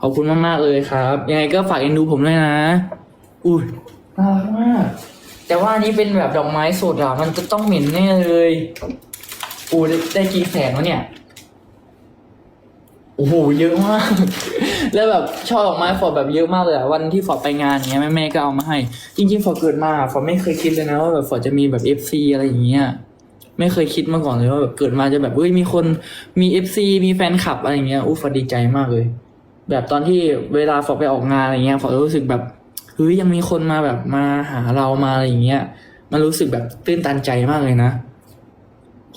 ขอบคุณมากๆเลยครับ ยังไงก็ฝากเอ็นดูผมด้วยนะ อุ้ยน่ารักมาก แต่ว่าอันนี้เป็นแบบดอกไม้สดอะ มันจะต้องเหม็นแน่เลยอู้ได้กี่แสนวะเนี่ย โอ้โห เยอะมาก แล้วแบบชอบดอกไม้ฟอดแบบเยอะมากเลยอะวันที่ฟอดไปงานเนี้ยแม่แม่ก็เอามาให้ จริงๆฟอดเกิดมาฟอดไม่เคยคิดเลยนะว่าแบบฟอดจะมีแบบเอฟซีอะไรอย่างเงี้ย ไม่เคยคิดมาก่อนเลยว่าแบบเกิดมาจะแบบเฮ้ยมีคนมีเอฟซีมีแฟนคลับอะไรเงี้ยอู้ฟดีใจมากเลย แบบตอนที่เวลาฟอร์ดไปออกงานอะไรเงี้ยฟอร์ดรู้สึกแบบเฮ้ยยังมีคนมาแบบมาหาเรามาอะไรอย่างเงี้ยมันรู้สึกแบบตื้นตันใจมากเลยนะ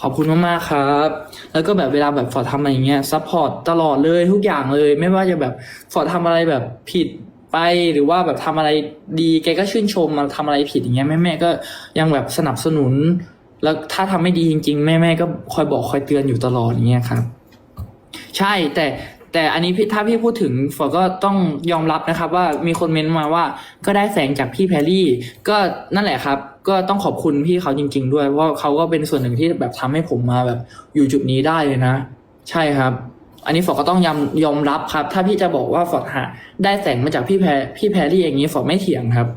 ขอบคุณมากๆครับ แล้วก็แบบเวลาแบบฟอร์ทำอะไรเงี้ยซัพพอร์ตตลอดเลยทุกอย่างเลย ไม่ว่าจะแบบฟอร์ทำอะไรแบบผิดไปหรือว่าแบบทำอะไรดีแกก็ชื่นชมมาทำอะไรผิดอย่างเงี้ยแม่แม่ก็ยังแบบสนับสนุน แล้วถ้าทำไม่ดีจริง ๆ แม่แม่ๆก็คอยบอกคอยเตือนอยู่ตลอดอย่างเงี้ยครับ ใช่แต่แต่อันนี้พี่ถ้าพี่พูดถึงฝอก็ต้องยอมรับนะครับ ว่ามีคนเมนต์มาว่าก็ได้แสงจากพี่แพรรี่ ก็นั่นแหละครับ ก็ต้องขอบคุณพี่เขาจริง ๆ ด้วยเพราะเขาก็เป็นส่วนหนึ่งที่แบบทำให้ผมมาแบบอยู่จุดนี้ได้เลยนะ ใช่ครับ อันนี้ฝอก็ต้องยอมยอมรับครับ ถ้าพี่จะบอกว่าฝอหาได้แสงมาจากพี่แพรพี่แพรรี่อย่างนี้ฝอไม่เถียงครับ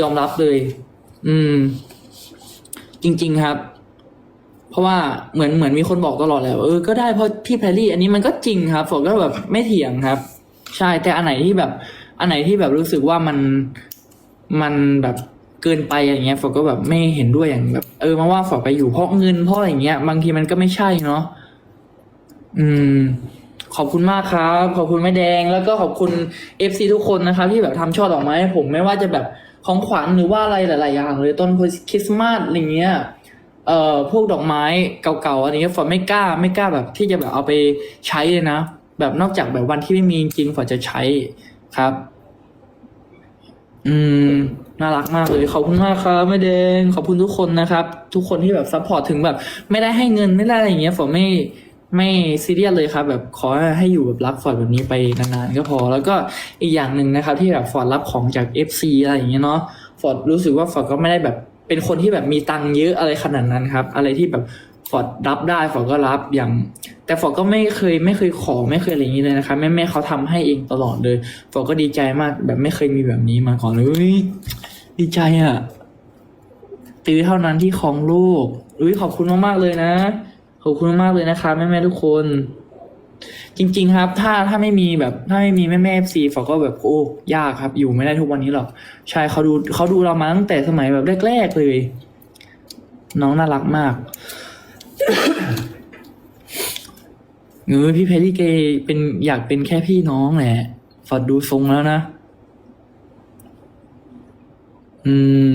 ยอมรับเลย อืม จริง ๆครับ เพราะว่าเหมือนเหมือนมีคนบอกตลอดแหละว่าเออก็ได้เพราะพี่แพรรี่ อันนี้มันก็จริงครับผมก็แบบไม่เถียงครับ ใช่แต่อันไหนที่แบบ อันไหนที่แบบรู้สึกว่ามันมันแบบเกินไปอย่างเงี้ยฝอก็แบบไม่เห็นด้วยอย่างแบบ เออมาว่าฝอไปอยู่เพราะเงินเพราะอะไรอย่างเงี้ย บางทีมันก็ไม่ใช่เนาะอืม ขอบคุณมากครับ ขอบคุณแม่แดงแล้วก็ขอบคุณเอฟซีทุกคนนะครับ ที่แบบทำช่อดอกไม้ให้ผมไม่ว่าจะแบบ ของขวัญหรือว่าอะไรหลาย ๆ อย่างเลยต้นคริสต์มาสอะไรเงี้ยเอ่อพวกดอกไม้เก่าๆอันนี้ฝนไม่กล้าไม่กล้าแบบที่จะแบบเอาไปใช้เลยนะ แบบนอกจากแบบวันที่ไม่มีจริงฝนจะใช้ครับ อืมน่ารักมากเลยขอบคุณมากครับแม่แดงขอบคุณทุกคนนะครับ ทุกคนที่แบบซัพพอร์ตถึงแบบ ไม่ได้ให้เงินไม่ได้อะไรอย่างเงี้ยฝนไม่ ไม่ซีเรียสเลยครับ แบบขอให้อยู่แบบรักฟอร์ดแบบนี้ไปนานๆก็พอ แล้วก็อีกอย่างหนึ่งนะครับ ที่แบบฟอร์ดรับของจาก FC อะไรอย่างเงี้ยเนาะฟอร์ดรู้สึกว่าฟอร์ดก็ไม่ได้แบบเป็นคนที่แบบมีตังค์เยอะอะไรขนาดนั้นครับ อะไรที่แบบฟอร์ดรับได้ฟอร์ดก็รับอย่าง แต่ฟอร์ดก็ไม่เคยไม่เคยขอไม่เคยอะไรอย่างนี้เลยนะครับแม่แม่เขาทำให้เองตลอดเลยฟอร์ดก็ดีใจมากแบบไม่เคยมีแบบนี้มาก่อนเลยดีใจอะตีเท่านั้นที่ของลูกอุ้ยขอบคุณมากๆเลยนะ ขอบคุณมากเลยนะครับแม่ๆทุกคน จริง ๆ ครับ ถ้าถ้าไม่มีแบบ ถ้าไม่มีแม่แม่เอฟซีฝอก็แบบโอ้ยากครับ อยู่ไม่ได้ทุกวันนี้หรอกใช่เขาดูเขาดูเรามาตั้งแต่สมัยแบบแรก ๆ เลย น้องน่ารักมากเออพี่เพลี่เกย์เป็นอยากเป็นแค่พี่น้องแหละฝอดดูทรงแล้วนะ อืม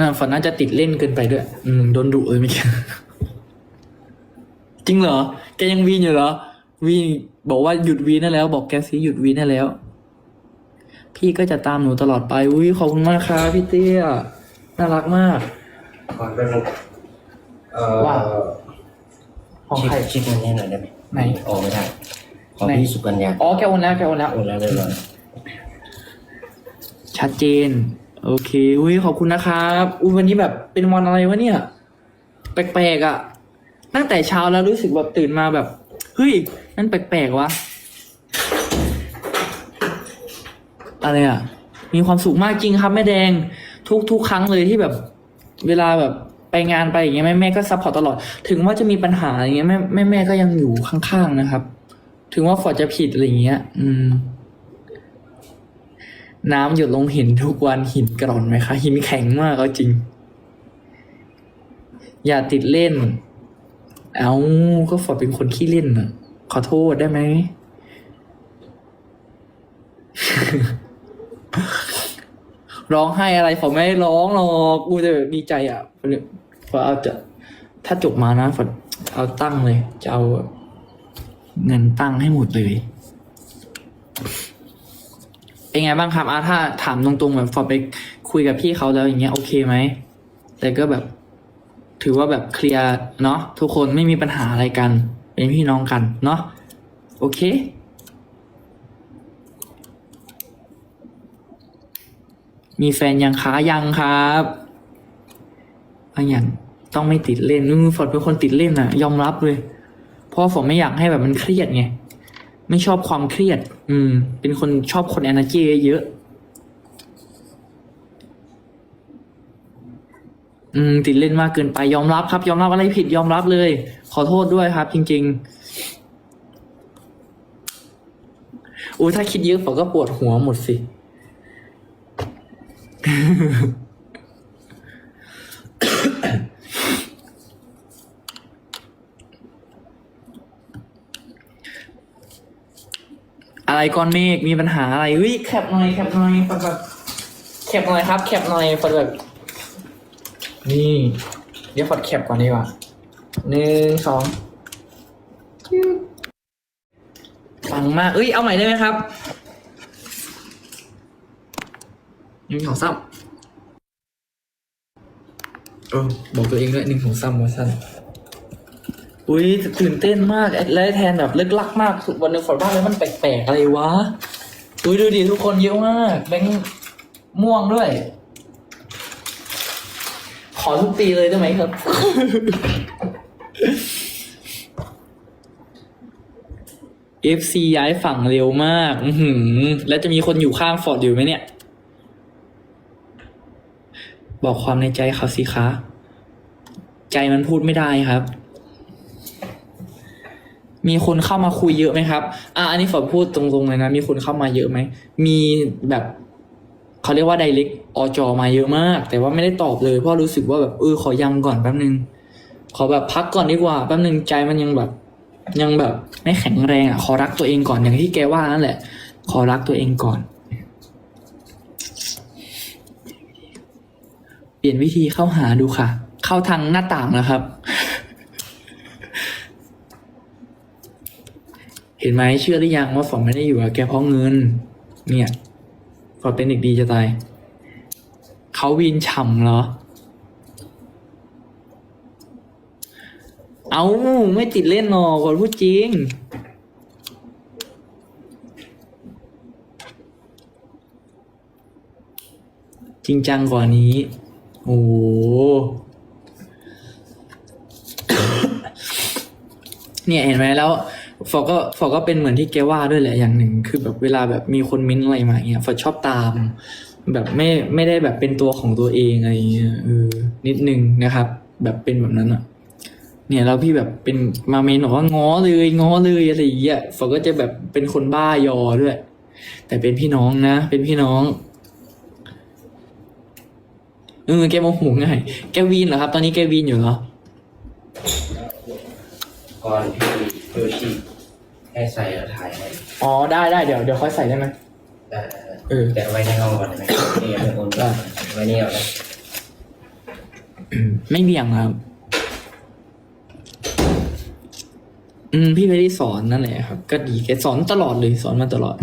น่าฝันน่าจะติดเล่นเกินไปด้วย อืมโดนดุเลยเมื่อกี้จริงเหรอ แกยังวีนอยู่เหรอ วีนบอกว่าหยุดวีนได้แล้ว บอกแกสิหยุดวีนได้แล้ว พี่ก็จะตามหนูตลอดไปอุ้ยขอบคุณมากครับพี่เตี้ย น่ารักมากก่อนเป็นมุกเอ่อว่าของใครชิคเงินให้หน่อยได้ไหมไหนออกไม่ได้ ของไหนพี่สุกัญญาอ๋อแกโอนแล้วแกโอนแล้ว โอนแล้วเรียบร้อยชัดเจน โอเคอุ้ยขอบคุณนะครับอุ้ยวันนี้แบบเป็นวันอะไรวะเนี่ย แปลกๆอะ่ะ ตั้งแต่เช้าแล้วรู้สึกแบบตื่นมาแบบ เฮ้ย นั่นแปลกๆวะ อะไรอะ่ะ มีความสุขมากจริงครับแม่แดง ทุกทุกครั้งเลยที่แบบ เวลาแบบไปงานไปอย่างเงี้ยแม่แม่ก็ซัพพอร์ตตลอด ถึงว่าจะมีปัญหาอย่างเงี้ยแม่แม่แม่ก็ยังอยู่ข้างๆนะครับ ถึงว่าฟอร์ดจะผิดอะไรอย่างเงี้ย อืม น้ำหยดลงหินทุกวันหินกร่อนไหมคะ หินแข็งมากเอาจริง อย่าติดเล่น เอาก็ฝอดเป็นคนขี้เล่นอะ ขอโทษได้ไหม ร้องไห้อะไรฝอไม่ร้องหรอกกูจะดีใจอะฝอเอาจะ ถ้าจบมานะฝอเอาตั้งเลย จะเอาเงินตั้งให้หมดเลย เป็นไงบ้างครับอาถ้าถามตรงๆแบบฟอไปคุยกับพี่เขาแล้วอย่างเงี้ยโอเคไหมแต่ก็แบบ ถือว่าแบบเคลียร์เนาะทุกคนไม่มีปัญหาอะไรกัน เป็นพี่น้องกันเนาะโอเคมีแฟนยังคะยังครับอันอย่างต้องไม่ติดเล่นอือฟอร์ดเป็นคนติดเล่นอะยอมรับเลย เพราะว่าผมไม่อยากให้แบบมันเครียดไง ไม่ชอบความเครียด อืม เป็นคนชอบคน energy เยอะ อืม ติดเล่นมากเกินไปยอมรับครับ ยอมรับอะไรผิดยอมรับเลย ขอโทษด้วยครับ จริง ๆอุ้ถ้าคิดเยอะผมก็ปวดหัวหมดสิ อะไรก้อนเมฆมีปัญหาอะไรเฮ้ยแคปหน่อยแคปหน่อยแบบแบบแคปหน่อยครับแคปหน่อยฟอดแบบนี่ เดี๋ยวฟอดแคปก่อนดีกว่าหนึ่งสองฟังมากเอ้ยเอาใหม่ได้ไหมครับหนึ่งสองสามเออบอกตัวเองด้วยหนึ่งสองสามว่าสั้น อุ้ยตื่นเต้นมากและแทนแบบเลิกลักมากวันหนึ่งฝนว่าแล้วมันแปลกๆอะไรวะอุ้ยดูดิทุกคนเยอะมากแบงค์ม่วงด้วย ขอทุกปีเลยได้ไหมครับ FC ย้ายฝั่งเร็วมาก อืแล้วจะมีคนอยู่ข้างฟอร์ดอยู่ไหมเนี่ย บอกความในใจเขาสิคะ ใจมันพูดไม่ได้ครับ มีคนเข้ามาคุยเยอะไหมครับอะอันนี้ฝนพูดตรงๆเลยนะ มีคนเข้ามาเยอะไหม มีแบบเขาเรียกว่าไดเ c กอจอมาเยอะมาก แต่ว่าไม่ได้ตอบเลย เพราะรู้สึกว่าแบบเออขอยังก่อนแป๊บนึง ขอแบบพักก่อนดีกว่าแป๊บนึงใจมันยังแบบ ยังแบบไม่แข็งแรงอะ ขอรักตัวเองก่อนอย่างที่แกว่านั่นแหละ ขอรักตัวเองก่อน เปลี่ยนวิธีเข้าหาดูค่ะ เข้าทางหน้าต่างนะครับ เห็นไหมเชื่อหรือยังว่าฝนไม่ได้อยู่กับแกเพราะเงิน เนี่ยฝนเป็นเด็กดีจะตายเขาวีนฉ่ำเหรอ เอาไม่ติดเล่นหรอกฝนพูดจริง จริงจังกว่านี้ โอ้โหเนี่ยเห็นไหมแล้ว ฟอก็ฟอก็เป็นเหมือนที่แกว่าด้วยแหละอย่างหนึ่ง คือแบบเวลาแบบมีคนมิ้นอะไรมาเงี้ยฟอชอบตาม แบบไม่ไม่ได้แบบเป็นตัวของตัวเองอะไรเงี้ยเออนิดนึงนะครับ แบบเป็นแบบนั้นอะ เนี่ยแล้วพี่แบบเป็นมาเมนบอกว่าง้อเลยง้อเลยอะไรอย่างเงี้ยฟอก็จะแบบเป็นคนบ้ายอด้วย แต่เป็นพี่น้องนะ เป็นพี่น้องเออแกโมโหง่ายแกวีนเหรอครับ ตอนนี้แกวีนอยู่เหรอก่อนพี่ โยชิให้ใส่แล้วถ่ายให้อ๋อได้ได้เดี๋ยวเดี๋ยวค่อยใส่ได้ไหมได้เออแต่ไว้ในห้องก่อนได้ไหมนี่เป็นคนได้ไว้นี่เอาเลยไม่เบี่ยงครับ อืม พี่ไม่ได้สอนนั่นแหละครับ ก็ดีแกสอนตลอดเลยสอนมาตลอด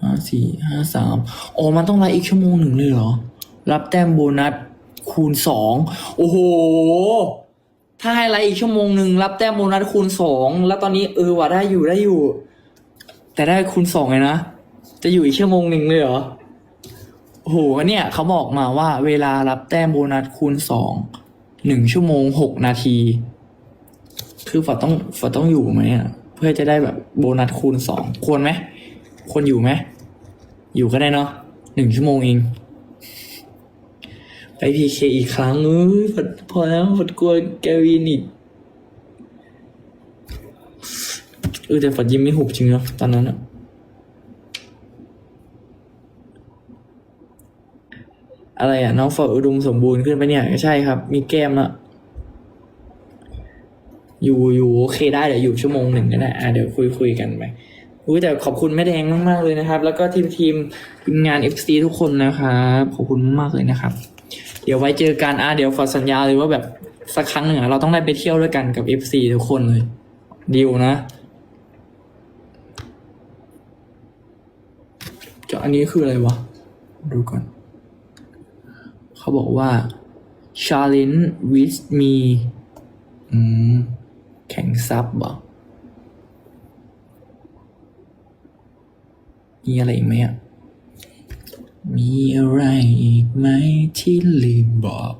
ห้าสี่ห้าสามอ๋อมันต้องไลฟ์อีกชั่วโมงหนึ่งเลยเหรอ รับแต้มโบนัสคูณสอง โอ้โห ถ้าให้ไลฟ์อีกชั่วโมงหนึ่งรับแต้มโบนัสคูณสองแล้วตอนนี้เออว่าได้อยู่ได้อยู่ แต่ได้คูณสองเลยนะจะอยู่อีกชั่วโมงหนึ่งเลยเหรอโอ้โหเนี่ยเขาบอกมาว่าเวลารับแต้มโบนัสคูณสองหนึ่งชั่วโมงหกนาที คือฝอต้องฝอต้องอยู่ไหมอะเพื่อจะได้แบบโบนัสคูณสองควรไหมควรอยู่ไหมอยู่ก็ได้เนาะหนึ่งชั่วโมงเอง ไปพีเคอีกครั้งเอ้ยฝดพอแล้วฝดกลัวแกวินอีกเออแต่ฝดยิ้มไม่หุบจริงเนาะตอนนั้นอะอะไรอะน้องฟอดอุดมสมบูรณ์ขึ้นไปเนี่ยใช่ครับ มีแก้มละอยู่อยู่โอเคได้เดี๋ยวอยู่ชั่วโมงหนึ่งก็ได้อะเดี๋ยวคุยคุยกันไปอุ้ยแต่ขอบคุณแม่แดงมาก ๆ เลยนะครับ แล้วก็ทีมทีมทีมงาน FC ทุกคนนะครับ ขอบคุณมาก ๆ เลยนะครับ ดี๋ยวไว้เจอกันอะเดี๋ยวฟอสัญญาเลยว่าแบบสักครั้งหนึ่งอะเราต้องได้ไปเที่ยวด้วยกันกับ FC ทุกคนเลยดีลนะจะอันนี้คืออะไรวะ ดูก่อน เขาบอกว่า challenge with me อืม แข่งซับเหรอมีอะไรอีกไหมอะ มีอะไรอีกไหมที่ลืมบอก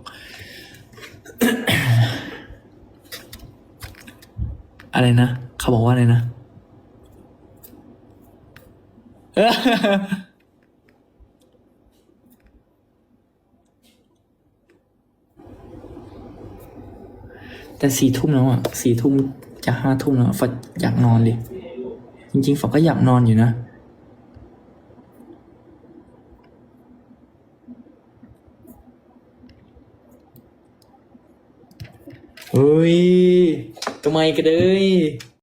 อะไรนะ เขาบอกว่าอะไรนะ แต่สี่ทุ่มแล้วอะสี่ทุ่มจะห้าทุ่มแล้วฝออยากนอนเลย จริงๆฝอก็อยากนอนอยู่นะ เฮ้ ยทำไมกันเลย